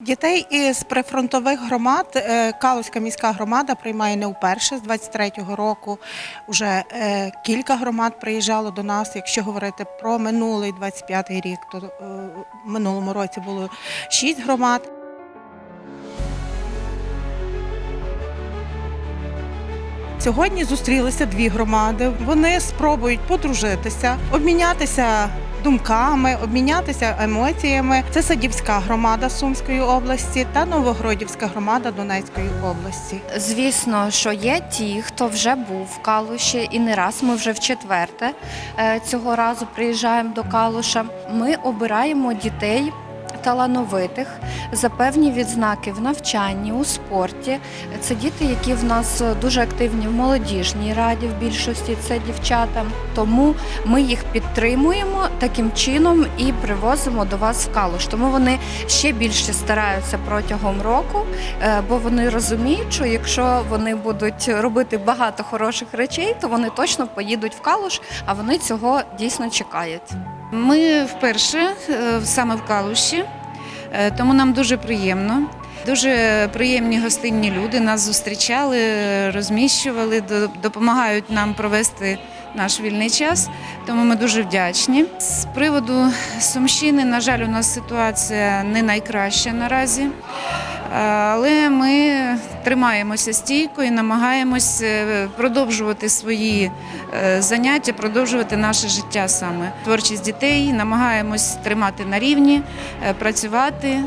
Дітей із прифронтових громад е, Калузька міська громада приймає не вперше з 23-го року. Уже е, кілька громад приїжджало до нас. Якщо говорити про минулий 25-й рік, то е, в минулому році було шість громад. Сьогодні зустрілися дві громади. Вони спробують подружитися, обмінятися думками, обмінятися емоціями. Це Садівська громада Сумської області та Новогродівська громада Донецької області. Звісно, що є ті, хто вже був в Калуші, і не раз ми вже в четверте е, цього разу приїжджаємо до Калуша. Ми обираємо дітей. Талановитих за певні відзнаки в навчанні, у спорті. Це діти, які в нас дуже активні в молодіжній раді, в більшості це дівчата. Тому ми їх підтримуємо таким чином і привозимо до вас в Калуш. Тому вони ще більше стараються протягом року, е, бо вони розуміють, що якщо вони будуть робити багато хороших речей, то вони точно поїдуть в Калуш, а вони цього дійсно чекають. Ми вперше е, саме в Калуші, тому нам дуже приємно. Дуже приємні гостинні люди нас зустрічали, розміщували, допомагають нам провести наш вільний час. Тому ми дуже вдячні. З приводу Сумщини, на жаль, у нас ситуація не найкраща наразі. Але ми тримаємося стійко і намагаємось е, продовжувати свої е, заняття, продовжувати наше життя саме. Творчість дітей намагаємось тримати на рівні, е, працювати.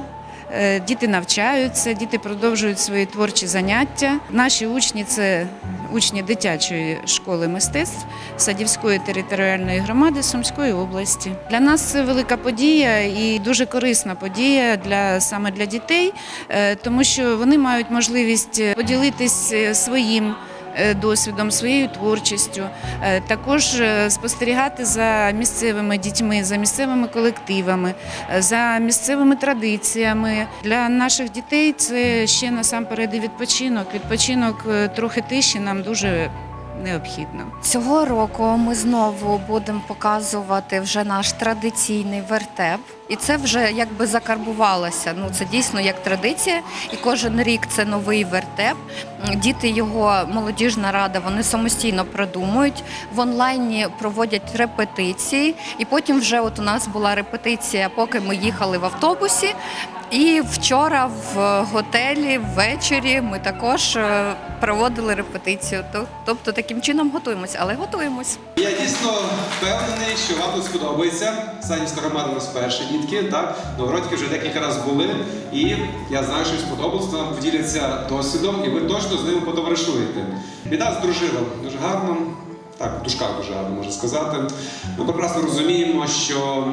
Е, Діти навчаються, діти продовжують свої творчі заняття. Наші учні це учні дитячої школи мистецтв Садівської територіальної громади Сумської області. Для нас це велика подія і дуже корисна подія для саме для дітей, е, тому що вони мають можливість поділитись е, своїм. Е, Досвідом, своєю творчістю, Е, також е, спостерігати за місцевими дітьми, за місцевими колективами, за місцевими традиціями. Для наших дітей це ще насамперед і відпочинок. Відпочинок трохи тиші нам дуже необхідно. Цього року ми знову будемо показувати вже наш традиційний вертеп. І це вже якби закарбувалося. Ну це дійсно як традиція. І кожен рік це новий вертеп. Діти його молодіжна рада, вони самостійно продумують. В онлайні проводять репетиції. І потім вже от у нас була репетиція, поки ми їхали в автобусі. І вчора в готелі ввечері ми також е, проводили репетицію. Тобто таким чином готуємося, але готуємось. Я дійсно впевнений, що вам тут сподобається. Санівська громада у нас перші дітки, так? Новгородки вже декілька разів були. І я знаю, що то нам поділяться досвідом, і ви точно з ними потоваришуєте. Біда з дружином дуже гарно, так, в дужках дуже гарно можна сказати. Ми прекрасно розуміємо, що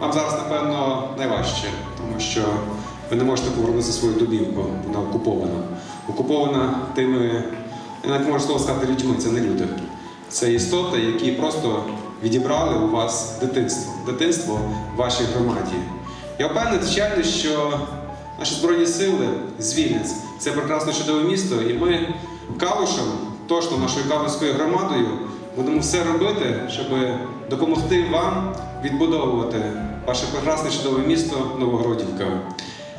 вам зараз, напевно, найважче, тому що ви не можете повернути свою домівку, вона окупована. Окупована тими, я навіть можу слово сказати людьми, це не люди. Це істоти, які просто відібрали у вас дитинство, дитинство в вашій громаді. Я впевнений, звичайно, що наші збройні сили звільнять це прекрасне чудове місто, і ми Калушем, точно нашою Калуською громадою, будемо все робити, щоб допомогти вам відбудовувати ваше прекрасне чудове місто Новогродівка.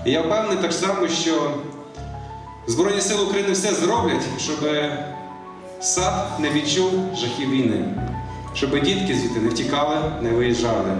І я впевнений так само, що Збройні сили України все зроблять, щоб сад не відчув жахів війни, щоб дітки звідти не втікали, не виїжджали.